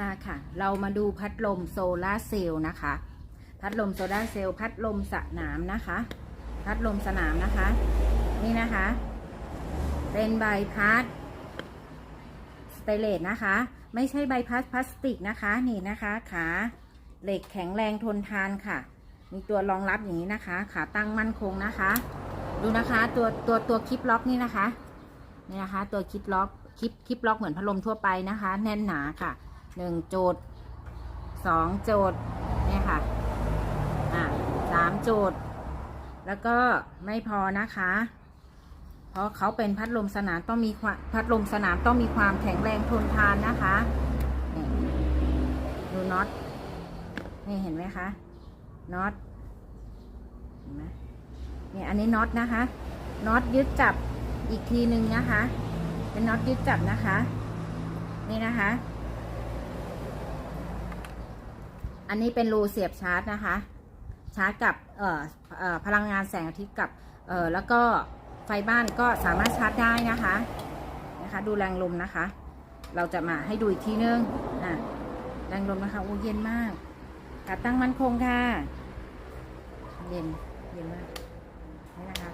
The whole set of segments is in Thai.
มาค่ะ เรามาดูพัดลมโซลาเซลล์นะคะ พัดลมโซลาเซลล์พัดลมสนามนะคะ พัดลมสนามนะคะ นี่นะคะ เป็นใบพัดสเตเลสนะคะ ไม่ใช่ใบพัดพลาสติกนะคะ นี่นะคะขาเหล็กแข็งแรงทนทานค่ะ มีตัวรองรับอย่างนี้นะคะ ขาตั้งมั่นคงนะคะ ดูนะคะตัวตัวตัวคลิปล็อกนี่นะคะนี่นะคะ ตัวคลิปล็อกคลิปคลิปล็อกเหมือนพัดลมทั่วไปนะคะ แน่นหนาค่ะ หนึ่งโจดสองโจดเนี่ยค่ะอ่าสามโจดแล้วก็ไม่พอนะคะ เพราะเขาเป็นพัดลมสนามต้องมีพัดลมสนามต้องมีความแข็งแรงทนทานนะคะดูน็อตนี่เห็นไหมคะน็อตเห็นไหมนี่อันนี้น็อตนะคะน็อตยึดจับอีกทีหนึ่งนะคะ เป็นน็อตยึดจับนะคะ นี่นะคะ อันนี้เป็นรูเสียบชาร์จนะคะ ชาร์จกับพลังงานแสงอาทิตย์กับแล้วก็ไฟบ้านก็สามารถชาร์จได้นะคะนะคะ ดูแรงลมนะคะ เราจะมาให้ดูอีกทีนึงอะแรงลมนะคะโอ้เย็นมากขาตั้งมั่นคงค่ะ เย็นเย็นมากนี่นะคะ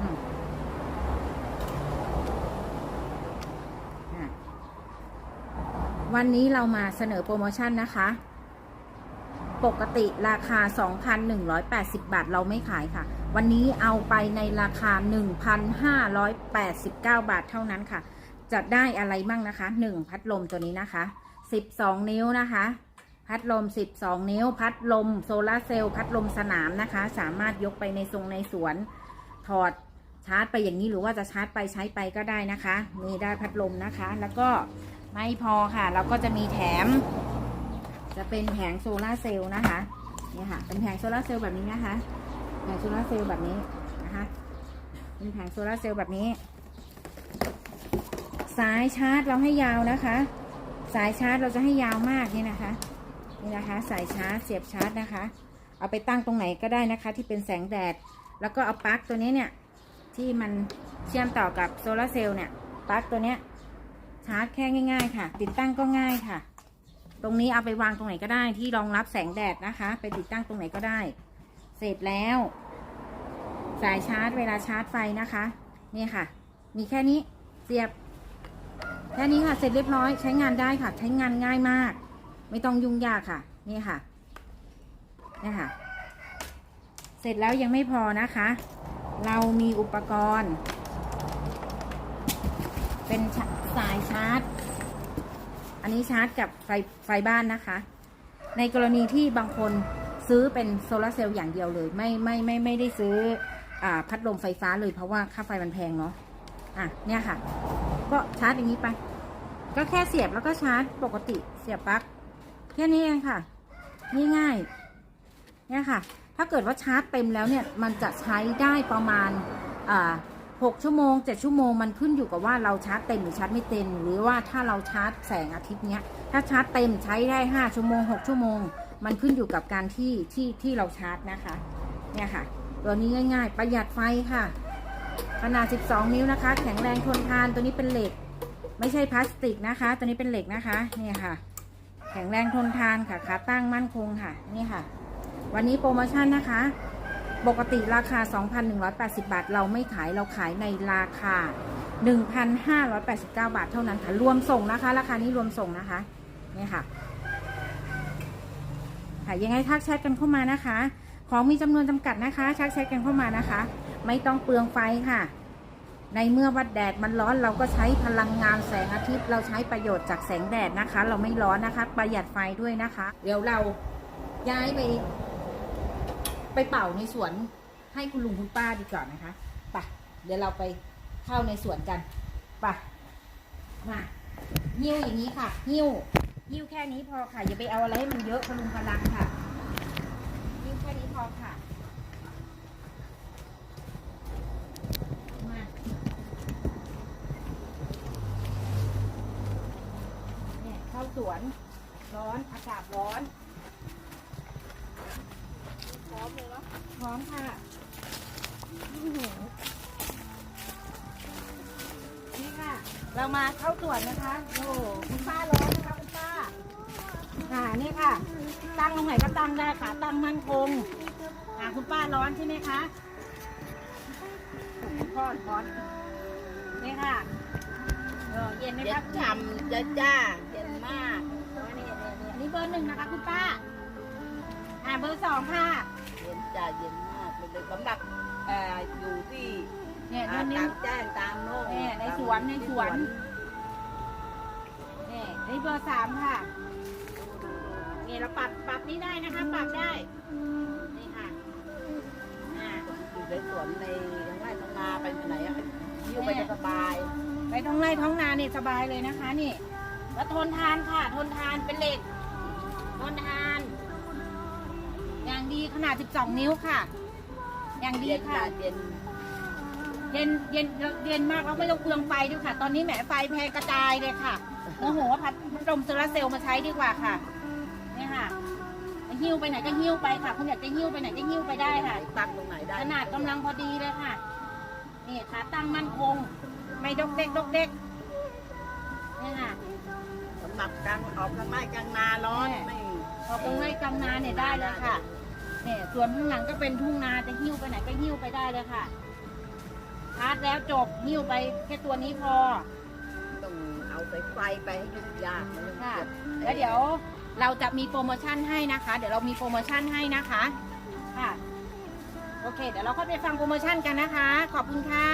อืมอะ วันนี้เรามาเสนอโปรโมชั่นนะคะ ปกติราคา 2,180 บาทเราไม่ขายค่ะ วันนี้เอาไปในราคา 1,589 บาทเท่านั้นค่ะ จะได้อะไรบ้างนะคะ 1 พัดลมตัวนี้นะคะ 12 นิ้วนะคะ พัดลม 12 นิ้ว พัดลมโซลาเซลล์พัดลมสนามนะคะ สามารถยกไปในทรงในสวน ถอดชาร์จไปอย่างนี้หรือว่าจะชาร์จไปใช้ไปก็ได้นะคะมีได้พัดลมนะคะ แล้วก็ ไม่พอค่ะ เราก็จะมีแถม จะเป็นแผงโซลาเซลล์นะคะเนี่ยค่ะ เป็นแผงโซลาเซลล์แบบนี้นะคะแผงโซลาเซลล์แบบนี้นะคะเป็นแผงโซลาเซลล์แบบนี้ สายชาร์จเราให้ยาวนะคะ สายชาร์จเราจะให้ยาวมากนี่นะคะนี่นะคะ สายชาร์จเสียบชาร์จนะคะ เอาไปตั้งตรงไหนก็ได้นะคะ ที่เป็นแสงแดด แล้วก็เอาปลั๊กตัวนี้เนี่ยที่มันเชื่อมต่อกับโซลาเซลล์เนี่ยปลั๊กตัวเนี้ย ชาร์จแค่ง่าย ๆ ค่ะ ติดตั้งก็ง่ายค่ะ ตรงนี้เอาไปวางตรงไหนก็ได้ที่รองรับแสงแดดนะคะ ไปติดตั้งตรงไหนก็ได้ เสร็จแล้ว สายชาร์จเวลาชาร์จไฟนะคะนี่ค่ะ มีแค่นี้เสียบ แค่นี้ค่ะ เสร็จเรียบร้อยใช้งานได้ค่ะ ใช้งานง่ายมาก ไม่ต้องยุ่งยากค่ะ นี่ค่ะนี่ค่ะ เสร็จแล้วยังไม่พอนะคะ เรามีอุปกรณ์ เป็นสายชาร์จ อันนี้ชาร์จกับไฟไฟบ้านนะคะ ในกรณีที่บางคนซื้อเป็นโซลาเซลล์อย่างเดียวเลย ไม่ไม่ไม่ไม่ได้ซื้ออพัดลมไฟฟ้าเลยเพราะว่าค่าไฟมันแพงเนาะอะเนี่ยค่ะ ก็ชาร์จอย่างนี้ไป ก็แค่เสียบแล้วก็ชาร์จปกติเสียบปลั๊กแค่นี้เองค่ะง่ายๆเนี่ยค่ะ ถ้าเกิดว่าชาร์จเต็มแล้วเนี่ย มันจะใช้ได้ประมาณอ่า หกชั่วโมงเจ็ดชั่วโมงมันขึ้นอยู่กับว่าเราชาร์จเต็มหรือชาร์จไม่เต็ม หรือว่าถ้าเราชาร์จแสงอาทิตย์เนี้ยถ้าชาร์จเต็มใช้ได้ห้าชั่วโมงหกชั่วโมง มันขึ้นอยู่กับการที่ที่ที่เราชาร์จนะคะเนี่ยค่ะ ตัวนี้ง่าย ๆ ประหยัดไฟค่ะ ขนาด 12 นิ้วนะคะ แข็งแรงทนทานตัวนี้เป็นเหล็ก ไม่ใช่พลาสติกนะคะ ตัวนี้เป็นเหล็กนะคะเนี่ยค่ะ แข็งแรงทนทานค่ะขาตั้งมั่นคงค่ะนี่ค่ะ วันนี้โปรโมชั่นนะคะ ปกติราคา 2,180 บาท เราไม่ขายเราขายในราคา 1,589 บาทเท่านั้นค่ะรวมส่งนะคะ ราคานี้รวมส่งนะคะนี่ค่ะค่ะยังไงทักแชทกันเข้ามานะคะ ของมีจำนวนจำกัดนะคะทักแชทกันเข้ามานะคะ ไม่ต้องเปลืองไฟค่ะ ในเมื่อวัดแดดมันร้อนเราก็ใช้พลังงานแสงอาทิตย์ เราใช้ประโยชน์จากแสงแดดนะคะ เราไม่ร้อนนะคะ ประหยัดไฟด้วยนะคะ เดี๋ยวเราย้ายไป ไปเป่าในสวนให้คุณลุงคุณป้าดีกว่านะคะไปะเดี๋ยวเราไปเข้าในสวนกันไปะมาหิ้วอย่างนี้ค่ะหิ้วหิ้วแค่นี้พอค่ะอย่าไปเอาอะไรให้มันเยอะพลุงพลังค่ะหิ้วแค่นี้พอค่ะมาเนี่ยเข้าสวนร้อนอากาศร้อน พร้อมเลยเนาะ พร้อมค่ะนี่ค่ะ เรามาเข้าสวนนะคะโอ้โหคุณป้าร้อนนะคะนี่ค่ะ ตั้งลงไหนก็ตั้งได้ค่ะ ตั้งมั่นคงอ่าคุณป้าร้อนใช่ไหมคะทอดร้อนนี่ค่ะเออเย็นไหมเย็ครันบฉ่ำจ้าจ้าเย็นมากนี่นี่นี่อันนี้เบอร์หนึ่งนะคะคุณป้า อ่าเบอร์สองค่ะ เย็นจ้าเย็นมากเลยสำหรับเอ่ออยู่ที่เนี่ยอ่านี่กนี่ลางแจ้งตามโน่นเนี่ยในสวนในสวนนี่นี่เบอร์สามค่ะนี่เราปรับปรับนี้ได้นะคะปรับได้นี่ค่ะอ่าอยู่ในสวนในไร่ทำนาไปไหนอะยิ้วไปจะสบายไปท้องไร่ท้องนาเนี่ยสบายเลยนะคะ นี่แล้วทนทานค่ะ ทนทานเป็นเหล็ก ทนทานอย่าง ดีขนาด 12 นิ้วค่ะ อย่างดีเย็นค่ะจ้าเย็นเย็นเย็นเย็นมากแล้วไม่ต้องเปลืองไฟด้วยค่ะ ตอนนี้แหมไฟแพงกระจายเลยค่ะโอ้โหพัดพัดลมโซลาร์เซลล์มาใช้ดีกว่าค่ะนี่ค่ะจะหิ้วไปไหนก็หิ้วไปค่ะคุณอยากจะหิ้วไปไหนก็หิ้วไปได้ค่ะ ตั้งตรงไหนได้ขนาดกำลังพอดีเลยค่ะ นี่ขาตั้งมั่นคง ไม่ดกเด็กดกเด็กนี่ค่ะสำหรับกลางออกกลางไร่กลางนาร้อนแม่ไม่พอตรงไร่กำนาเนี่ยได้เลยค่ะ เนี่ยส่วนข้างหลังก็เป็นทุ่งนาจะหิ้วไปไหนก็หิ้วไปได้เลยค่ะชาร์จแล้วจบหิ้วไปแค่ตัวนี้พอต้องเอาไปไฟไปให้ยุ่งยากมันยังค่ะ เก็บแล้วเดี๋ยวเราจะมีโปรโมชั่นให้นะคะ เดี๋ยวเรามีโปรโมชั่นให้นะคะ ค่ะ โอเค เดี๋ยวเราค่อยไปฟังโปรโมชั่นกันนะคะ ขอบคุณค่ะ